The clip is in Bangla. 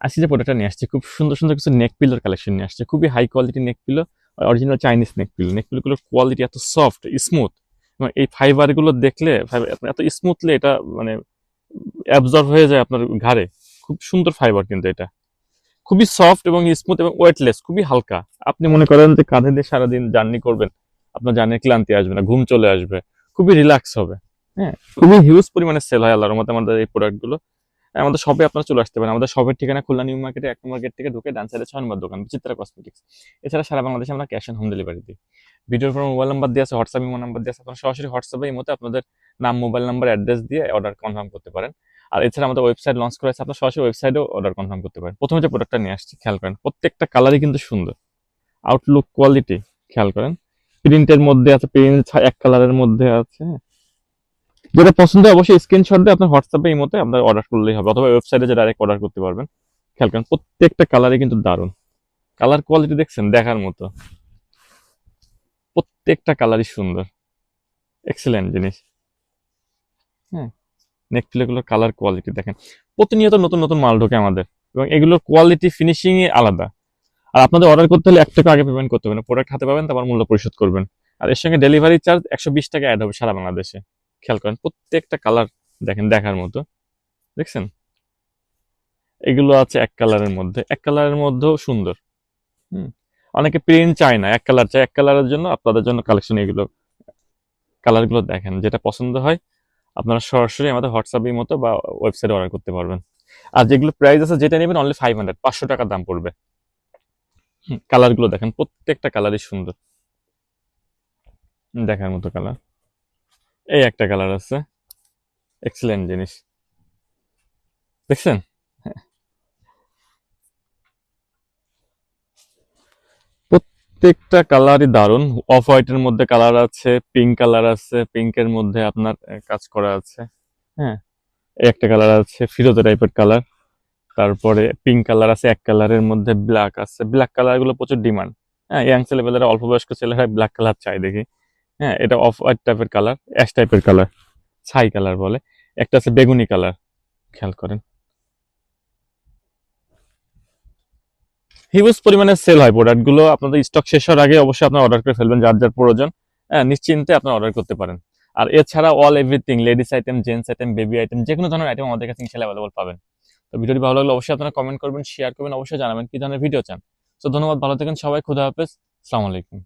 আজকে যে প্রোডাক্টটা নিয়ে আসছে, খুব সুন্দর সুন্দর কিছু নেক পিলোর কালেকশন নিয়ে আসছে। খুবই high quality neck pillow original Chinese neck pillow neck পিলোগুলোর quality এত সফট স্মুথ এবং এই ফাইবারগুলো দেখলে এত স্মুথলি এটা মানে অ্যাবজর্ব হয়ে যায় আপনার ঘাড়ে। খুব সুন্দর ফাইবার কিন্তু এটা। খুবই সফট এবং স্মুথ এবং ওয়েটলেস খুবই হালকা। আপনি মনে করেন যে কাঁধে দিয়ে সারাদিন জার্নি করবেন, আপনার জার্নির ক্লান্তি আসবে না, ঘুম চলে আসবে। খুবই রিল্যাক্স হবে। হ্যাঁ খুবই হিউজ পরিমাণে সেল হয় আল্লাহর মতো আমাদের এই প্রোডাক্টগুলো আমাদের শপে আপনারা চলে আসতে পারেন। আমাদের শপের ঠিকানা খুলনা নিউ মার্কেটে, এক নম্বর গেট থেকে ঢুকে ডান সাইডে ছয় নম্বর দোকান, বিচিত্রা কসমেটিক্স এছাড়া সারা বাংলাদেশে আমরা ক্যাশ অন হোম ডেলিভারি দিই। ভিডিওর পর মোবাইল নাম্বার দিয়ে আছে হোয়াটসঅ্যাপ ইমো নাম্বার দিয়ে আছে, আপনারা সরাসরি হোয়াটসঅ্যাপে এই মতো আপনাদের নাম মোবাইল নাম্বার অ্যাড্রেস দিয়ে অর্ডার কনফার্ম করতে পারেন। আর এছাড়া আমাদের ওয়েবসাইট লঞ্চ করা আছে, আপনার সরাসরি ওয়েবসাইটেও অর্ডার কনফার্ম করতে পারেন। প্রথমে যে প্রোডাক্টটা নিয়ে আসছি, খেয়াল করেন, প্রত্যেকটা কালারই কিন্তু সুন্দর। আউটলুক কোয়ালিটি খেয়াল করেন। প্রিন্টের মধ্যে আছে প্রিন্ট এক কালারের মধ্যে আছে হ্যাঁ। যেটা পছন্দ অবশ্যই স্ক্রিনশট দিয়ে আপনার হোয়াটসঅ্যাপে এই মতে আপনার অর্ডার করলেই হবে অথবা ওয়েবসাইটে যে ডাইরেক্ট অর্ডার করতে পারবেন। খেয়াল করেন, প্রত্যেকটা কালারই কিন্তু দারুণ। কালার কোয়ালিটি দেখছেন, দেখার মতো। প্রত্যেকটা কালারই সুন্দর। এক্সেলেন্ট জিনিস। হ্যাঁ নেক প্লেগুলোর কালার কোয়ালিটি দেখেন। প্রতিনিয়ত নতুন নতুন মাল ঢোকে আমাদের এবং এগুলোর কোয়ালিটি ফিনিশিং আলাদা। আর আপনাদের অর্ডার করতে হলে এক টাকা আগে পেমেন্ট করতে হবে প্রোডাক্ট হাতে পাবেন, তারপর মূল্য পরিশোধ করবেন। আর এর সঙ্গে ডেলিভারি চার্জ একশো বিশ টাকা অ্যাড হবে সারা বাংলাদেশে। খেয়াল করেন, প্রত্যেকটা কালার দেখেন দেখার মতো। দেখছেন? এগুলো আছে এক কালারের মধ্যে। এক কালারের মধ্যেও সুন্দর। হুম? অনেকে প্রিন্ট চায় না। এক কালার চায়। এক কালারের জন্য আপনাদের জন্য কালেকশন এগুলো কালারগুলো দেখেন। যেটা পছন্দ হয়, আপনারা সরাসরি আমাদের হোয়াটসঅ্যাপের মতো বা ওয়েবসাইটে অর্ডার করতে পারবেন। আর যেগুলো প্রাইস আছে, যেটা নেবেন অনলি ফাইভ হান্ড্রেড পাঁচশো টাকা দাম পড়বে। কালারগুলো দেখেন। প্রত্যেকটা কালারই সুন্দর। দেখার মতো কালার এই একটা কালার আছে। এক্সেলেন্ট জিনিস। দেখছেন? প্রত্যেকটা কালারই দারুণ। অফ হোয়াইটের মধ্যে কালার আছে পিঙ্ক কালার আছে পিঙ্কের মধ্যে আপনার কাজ করা আছে। হ্যাঁ একটা কালার আছে, ফিরোজা টাইপের কালার তারপরে পিঙ্ক কালার আছে, এক কালারের মধ্যে ব্ল্যাক আছে। ব্ল্যাক কালারগুলো প্রচুর ডিমান্ড হ্যাঁ ইয়াং ছেলেপেলেরা অল্প বয়স্ক ছেলেরা ব্ল্যাক কালার চাই দেখি। হ্যাঁ এটা অফ হোয়াইট টাইপের কালার অ্যাশ টাইপের কালার ছাই কালার বলে। একটা আছে বেগুনি কালার খেয়াল করেন। হিউজ পরিমাণে সেল হয় প্রোডাক্টগুলো আপনাদের স্টক শেষ হওয়ার আগে অবশ্যই আপনার অর্ডার করে ফেলবেন, যার যার প্রয়োজন। হ্যাঁ নিশ্চিন্তে আপনার অর্ডার করতে পারেন। আর এছাড়া all everything ladies item gents item baby item যে কোনো ধরনের আইটেম আমাদের কাছে ইনশাল্লাহ অ্যাভেলেবল পাবেন। তো ভিডিওটি ভালো লাগলে অবশ্যই আপনারা কমেন্ট করবেন শেয়ার করবেন, অবশ্যই জানাবেন কি ধরনের ভিডিও চান। তো ধন্যবাদ, ভালো থাকেন সবাই, খুদা হাফেজ আলাইকুম।